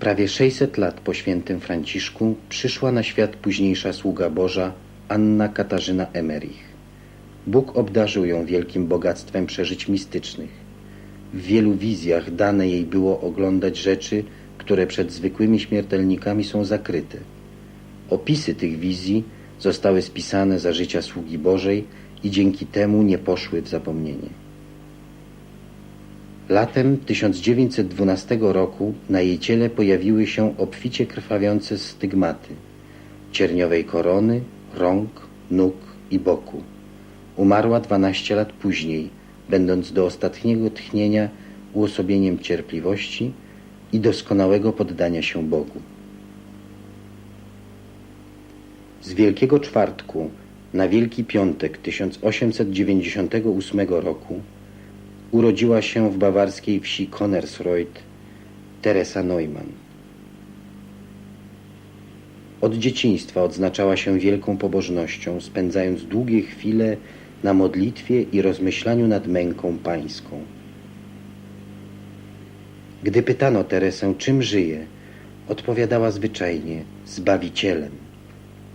Prawie 600 lat po świętym Franciszku przyszła na świat późniejsza sługa Boża Anna Katarzyna Emerich. Bóg obdarzył ją wielkim bogactwem przeżyć mistycznych. W wielu wizjach dane jej było oglądać rzeczy, które przed zwykłymi śmiertelnikami są zakryte. Opisy tych wizji zostały spisane za życia sługi Bożej i dzięki temu nie poszły w zapomnienie. Latem 1912 roku na jej ciele pojawiły się obficie krwawiące stygmaty cierniowej korony, rąk, nóg i boku. Umarła 12 lat później, będąc do ostatniego tchnienia uosobieniem cierpliwości i doskonałego poddania się Bogu. Z Wielkiego Czwartku na Wielki Piątek 1898 roku urodziła się w bawarskiej wsi Konnersreuth Teresa Neumann. Od dzieciństwa odznaczała się wielką pobożnością, spędzając długie chwile na modlitwie i rozmyślaniu nad męką pańską. Gdy pytano Teresę, czym żyje, odpowiadała zwyczajnie Zbawicielem,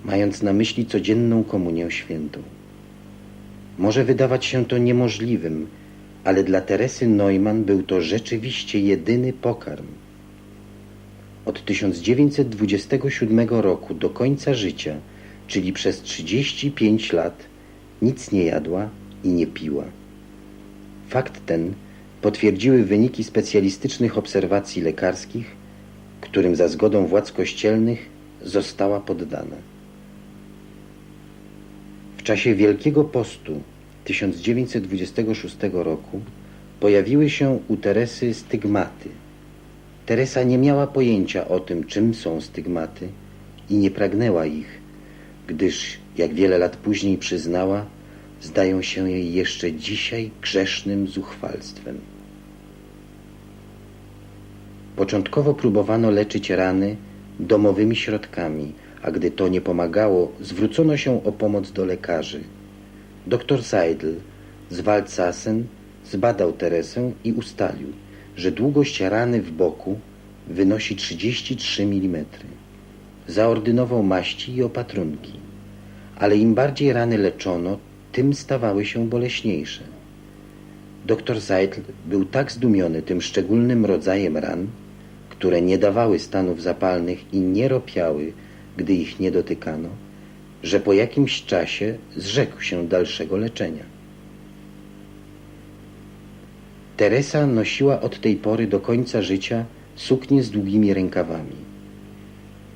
mając na myśli codzienną komunię świętą. Może wydawać się to niemożliwym, ale dla Teresy Neumann był to rzeczywiście jedyny pokarm. Od 1927 roku do końca życia, czyli przez 35 lat, nic nie jadła i nie piła. Fakt ten potwierdziły wyniki specjalistycznych obserwacji lekarskich, którym za zgodą władz kościelnych została poddana. W czasie Wielkiego Postu 1926 roku pojawiły się u Teresy stygmaty. Teresa nie miała pojęcia o tym, czym są stygmaty i nie pragnęła ich, gdyż, jak wiele lat później przyznała, zdają się jej jeszcze dzisiaj grzesznym zuchwalstwem. Początkowo próbowano leczyć rany domowymi środkami, a gdy to nie pomagało, zwrócono się o pomoc do lekarzy. Doktor Seidel z Waldsassen zbadał Teresę i ustalił, że długość rany w boku wynosi 33 mm. Zaordynował maści i opatrunki, ale im bardziej rany leczono, tym stawały się boleśniejsze. Doktor Seidel był tak zdumiony tym szczególnym rodzajem ran, które nie dawały stanów zapalnych i nie ropiały, gdy ich nie dotykano, że po jakimś czasie zrzekł się dalszego leczenia. Teresa nosiła od tej pory do końca życia suknię z długimi rękawami.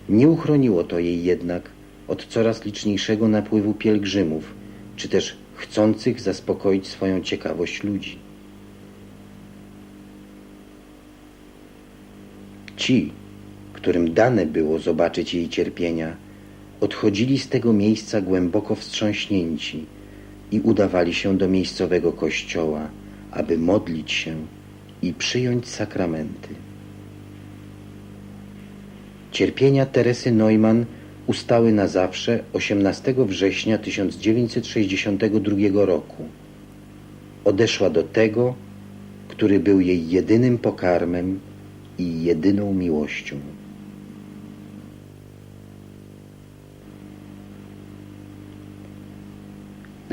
Nie uchroniło to jej jednak od coraz liczniejszego napływu pielgrzymów, czy też chcących zaspokoić swoją ciekawość ludzi. Ci, którym dane było zobaczyć jej cierpienia, odchodzili z tego miejsca głęboko wstrząśnięci i udawali się do miejscowego kościoła, aby modlić się i przyjąć sakramenty. Cierpienia Teresy Neumann ustały na zawsze 18 września 1962 roku. Odeszła do tego, który był jej jedynym pokarmem i jedyną miłością.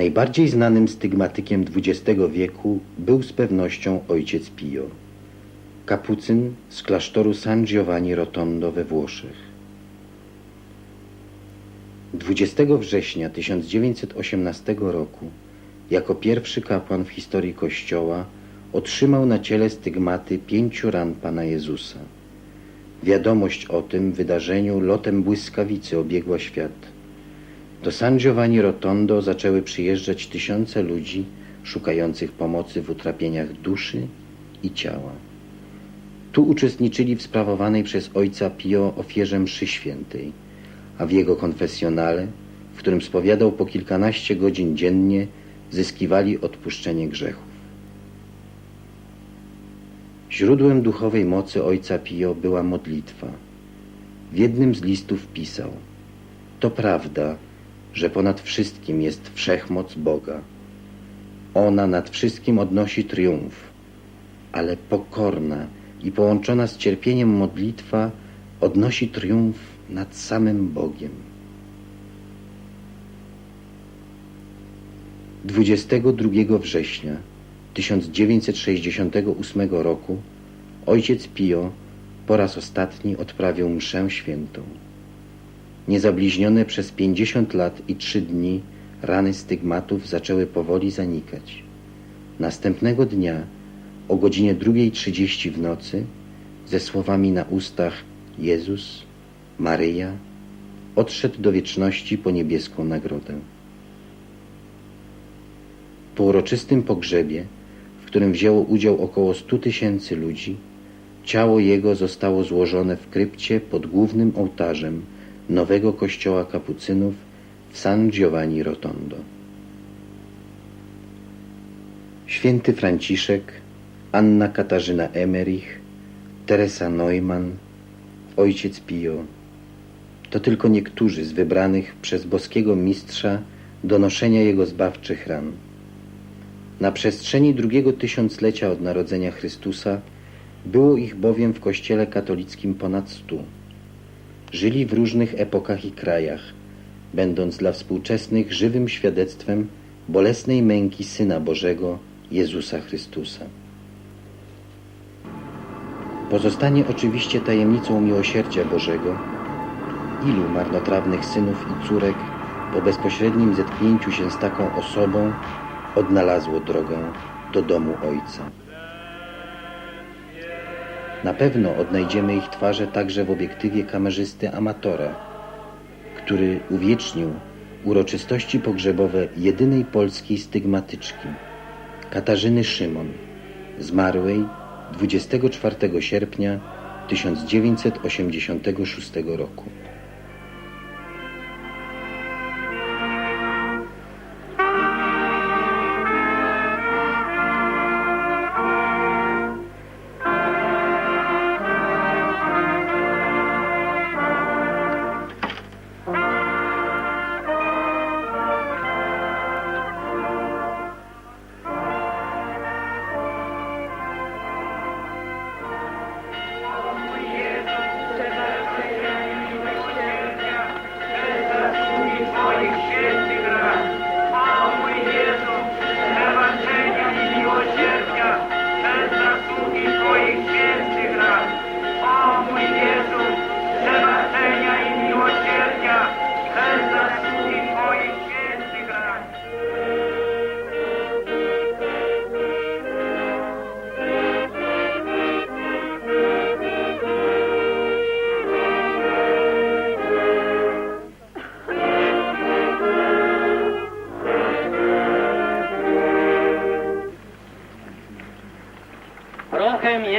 Najbardziej znanym stygmatykiem XX wieku był z pewnością ojciec Pio, kapucyn z klasztoru San Giovanni Rotondo we Włoszech. 20 września 1918 roku, jako pierwszy kapłan w historii Kościoła, otrzymał na ciele stygmaty pięciu ran Pana Jezusa. Wiadomość o tym wydarzeniu lotem błyskawicy obiegła świat. Do San Giovanni Rotondo zaczęły przyjeżdżać tysiące ludzi szukających pomocy w utrapieniach duszy i ciała. Tu uczestniczyli w sprawowanej przez ojca Pio ofierze mszy świętej, a w jego konfesjonale, w którym spowiadał po kilkanaście godzin dziennie, zyskiwali odpuszczenie grzechów. Źródłem duchowej mocy ojca Pio była modlitwa. W jednym z listów pisał To prawda, że ponad wszystkim jest wszechmoc Boga. Ona nad wszystkim odnosi triumf, ale pokorna, i połączona z cierpieniem modlitwa odnosi triumf nad samym Bogiem. 22 września 1968 roku ojciec Pio po raz ostatni odprawił mszę świętą. Niezabliźnione przez 50 lat i 3 dni rany stygmatów zaczęły powoli zanikać. Następnego dnia o godzinie 2.30 w nocy ze słowami na ustach Jezus, Maryja odszedł do wieczności po niebieską nagrodę. Po uroczystym pogrzebie, w którym wzięło udział około 100 tysięcy ludzi, ciało jego zostało złożone w krypcie pod głównym ołtarzem nowego kościoła kapucynów w San Giovanni Rotondo. Święty Franciszek, Anna Katarzyna Emerich, Teresa Neumann, Ojciec Pio to tylko niektórzy z wybranych przez boskiego mistrza do noszenia jego zbawczych ran. Na przestrzeni drugiego tysiąclecia od narodzenia Chrystusa było ich bowiem w Kościele katolickim ponad stu. Żyli w różnych epokach i krajach, będąc dla współczesnych żywym świadectwem bolesnej męki Syna Bożego, Jezusa Chrystusa. Pozostanie oczywiście tajemnicą miłosierdzia Bożego, ilu marnotrawnych synów i córek po bezpośrednim zetknięciu się z taką osobą odnalazło drogę do domu Ojca. Na pewno odnajdziemy ich twarze także w obiektywie kamerzysty amatora, który uwiecznił uroczystości pogrzebowe jedynej polskiej stygmatyczki, Katarzyny Szymon, zmarłej 24 sierpnia 1986 roku.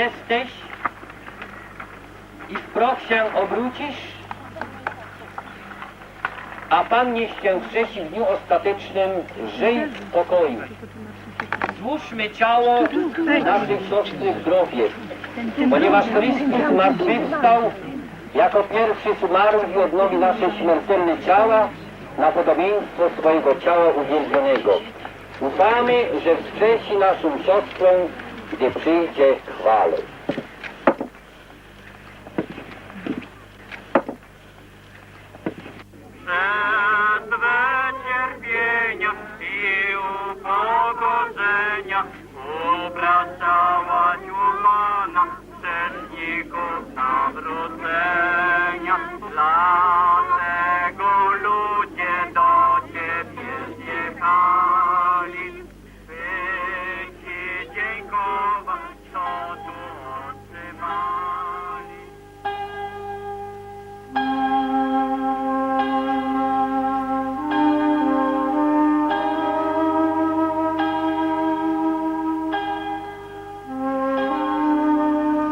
Jesteś i w proch się obrócisz, a Pan niech cię wskrzesi w dniu ostatecznym, żyj w pokoju. Złóżmy ciało naszych siostry w grobie, ponieważ Chrystus zmartwychwstał jako pierwszy zmarł i odnowi nasze śmiertelne ciała na podobieństwo swojego ciała uwielbionego. Ufamy, że wskrzesi naszą siostrę, gdy przyjdzie chwale.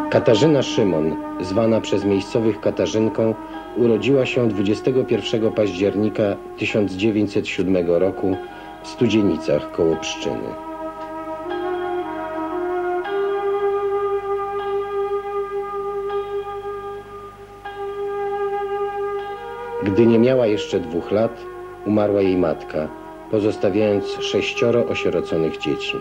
Katarzyna Szymon, zwana przez miejscowych Katarzynką, urodziła się 21 października 1907 roku w Studzienicach koło Pszczyny. Gdy nie miała jeszcze dwóch lat, umarła jej matka, pozostawiając sześcioro osieroconych dzieci.